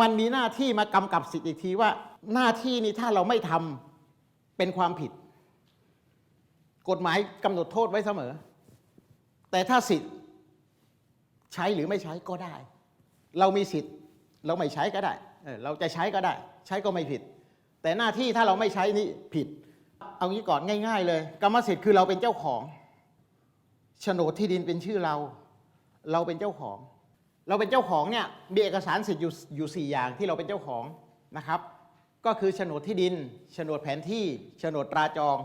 มันมีหน้าที่มากำกับสิทธิ์อีกทีว่า หน้าที่นี้ถ้าเราไม่ทำเป็นความผิด กฎหมายกำหนดโทษไว้เสมอ แต่ถ้าสิทธิ์ใช้หรือไม่ใช้ก็ได้ เรามีสิทธิ์เราไม่ใช้ก็ได้เออเราจะใช้ก็ได้ ใช้ก็ไม่ผิด แต่หน้าที่ถ้าเราไม่ใช้นี่ผิด เอางี้ก่อนง่าย ๆ เลย กรรมสิทธิ์คือเราเป็นเจ้าของโฉนดที่ดินเป็นชื่อเรา เราเป็นเจ้าของ เราเป็นเจ้าของเนี่ยมีเอกสารสิทธิ์อยู่อยู่สี่อย่างที่เราเป็นเจ้าของนะครับ ก็คือโฉนดที่ดินโฉนดแผนที่โฉนดตราจอง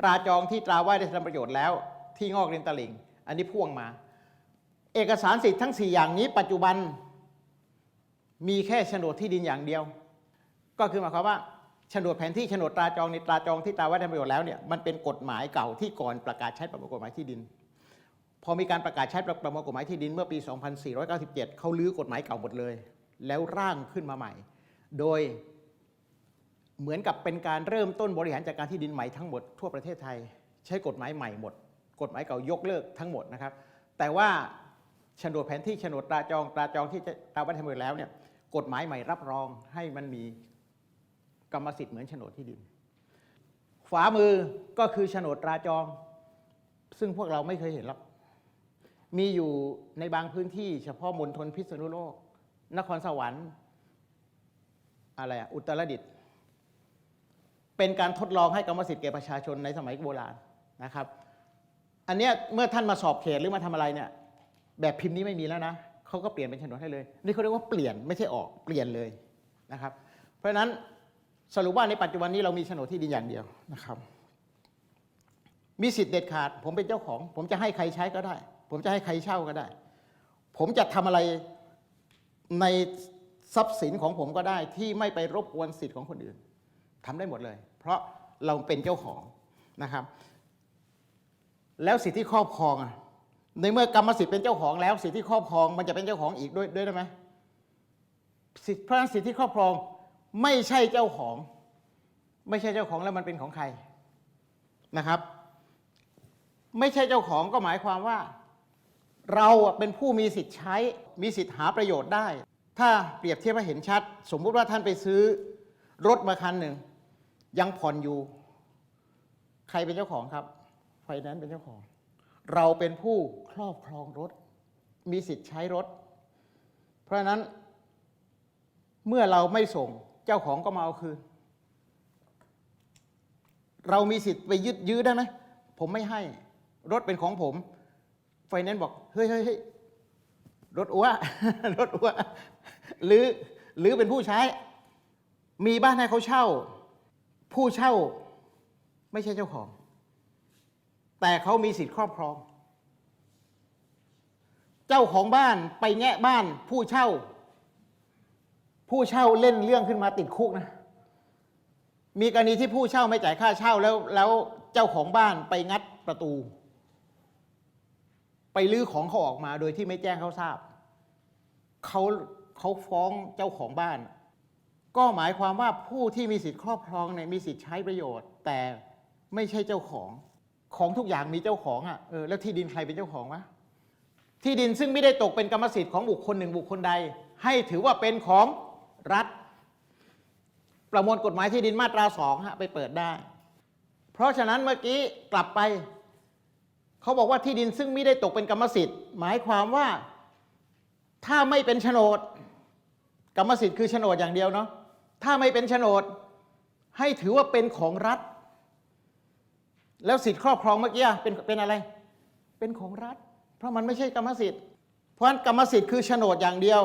ตราจองที่ตราไว้ได้ทำประโยชน์แล้ว ที่งอกริมตลิ่ง อันนี้พ่วงมา เอกสารสิทธิ์ทั้ง 4 อย่างนี้ ปัจจุบันมีแค่โฉนดที่ดินอย่างเดียว ก็คือหมายความว่าโฉนดแผนที่โฉนดตราจองในตราจองที่ตราไว้ได้ประโยชน์แล้วเนี่ยมันเป็นกฎหมายเก่าที่ก่อนประกาศใช้ประมวลกฎหมายที่ดิน พอมีการประกาศใช้ประมวลกฎหมายที่ดินเมื่อปี 2497 เขาลื้อกฎหมายเก่าหมดเลย แล้วร่างขึ้นมาใหม่ โดยเหมือนกับเป็นการเริ่มต้นบริหารจัดการที่ดินใหม่ทั้งหมดทั่วประเทศไทย ใช้กฎหมายใหม่หมด กฎหมายเก่ายกเลิกทั้งหมดนะครับ แต่ว่าโฉนดแผนที่โฉนดตราจองตราจองที่ตาวัฒนธรรมแล้วเนี่ยกฎหมายใหม่รับรองให้มันมีกรรมสิทธิ์เหมือนโฉนดที่ดินฝามือก็คือโฉนดตราจอง ซึ่งพวกเราไม่เคยเห็นหรอก มีอยู่ในบางพื้นที่เฉพาะมณฑลพิษณุโลก นครสวรรค์อะไรอะอุตรดิตถ์เป็นการทดลองให้กรรมสิทธิ์แก่ประชาชนในสมัยโบราณนะครับ อันเนี้ยเมื่อท่านมาสอบเขตหรือมาทำอะไรเนี่ยแบบพิมพ์นี้ไม่มีแล้วนะเขาก็เปลี่ยนเป็นโฉนดให้เลย นี่เขาเรียกว่าเปลี่ยนไม่ใช่ออกเปลี่ยนเลยนะครับ เพราะฉะนั้นสรุปว่าในปัจจุบันนี้เรามีโฉนดที่ดินอย่างเดียวนะครับ มีสิทธิ์เด็ดขาด ผมเป็นเจ้าของ ผมจะให้ใครใช้ก็ได้ ผมจะให้ใครเช่าก็ได้ ผมจะทำอะไรในทรัพย์สินของผมก็ได้ที่ไม่ไปรบกวนสิทธิ์ของคนอื่นทำได้หมดเลย เพราะเราเป็นเจ้าของนะครับ แล้วสิทธิครอบครองในเมื่อกรรมสิทธิ์เป็นเจ้าของแล้วสิทธิครอบครองมันจะเป็นเจ้าของอีกด้วยด้วยได้ไหมสิทธิเพราะฉะนั้นสิทธิครอบครองไม่ใช่เจ้าของ ไม่ใช่เจ้าของแล้วมันเป็นของใครนะครับ ไม่ใช่เจ้าของก็หมายความว่า เราเป็นผู้มีสิทธิ์ใช้มีสิทธิ์หาประโยชน์ได้ ถ้าเปรียบเทียบให้เห็นชัด สมมุติว่าท่านไปซื้อรถมาคันหนึ่ง ยังผ่อนอยู่ ใครเป็นเจ้าของครับไฟแนนซ์เป็นเจ้าของ เราเป็นผู้ครอบครองรถ มีสิทธิ์ใช้รถ เพราะฉะนั้น เมื่อเราไม่ส่งเจ้าของก็มาเอาคืน เรามีสิทธิ์ไปยึดยื้อได้ไหมผมไม่ให้รถเป็นของผม ไฟแนนซ์บอก เฮ้ยเฮ้ยเฮ้ยรถอัวรถอัวหรือหรือเป็นผู้ใช้ มีบ้านให้เขาเช่า ผู้เช่าไม่ใช่เจ้าของ แต่เขามีสิทธิ์ครอบครอง เจ้าของบ้านไปแงะบ้านผู้เช่า ผู้เช่าเล่นเรื่องขึ้นมาติดคุกนะ มีกรณีที่ผู้เช่าไม่จ่ายค่าเช่าแล้วแล้วเจ้าของบ้านไปงัดประตู ไปลื้อของเขาออกมาโดยที่ไม่แจ้งเขาทราบเขาเขาฟ้องเจ้าของบ้าน ก็หมายความว่าผู้ที่มีสิทธิ์ครอบครองเนี่ยมีสิทธิ์ใช้ประโยชน์ แต่ไม่ใช่เจ้าของของทุกอย่างมีเจ้าของอะเออแล้วที่ดินใครเป็นเจ้าของวะที่ดินซึ่งไม่ได้ตกเป็นกรรมสิทธิ์ของบุคคลหนึ่งบุคคลใด ให้ถือว่าเป็นของรัฐ ประมวลกฎหมายที่ดินมาตราสองฮะไปเปิดได้ เพราะฉะนั้นเมื่อกี้กลับไป เขาบอกว่าที่ดินซึ่งไม่ได้ตกเป็นกรรมสิทธิ์ หมายความว่าถ้าไม่เป็นโฉนด กรรมสิทธิ์คือโฉนดอย่างเดียวเนาะถ้าไม่เป็นโฉนด ให้ถือว่าเป็นของรัฐ แล้วสิทธิ์ครอบครองเมื่อกี้เป็นเป็นอะไร เป็นของรัฐ เพราะมันไม่ใช่กรรมสิทธิ์เพราะฉะนั้นกรรมสิทธิ์คือโฉนดอย่างเดียว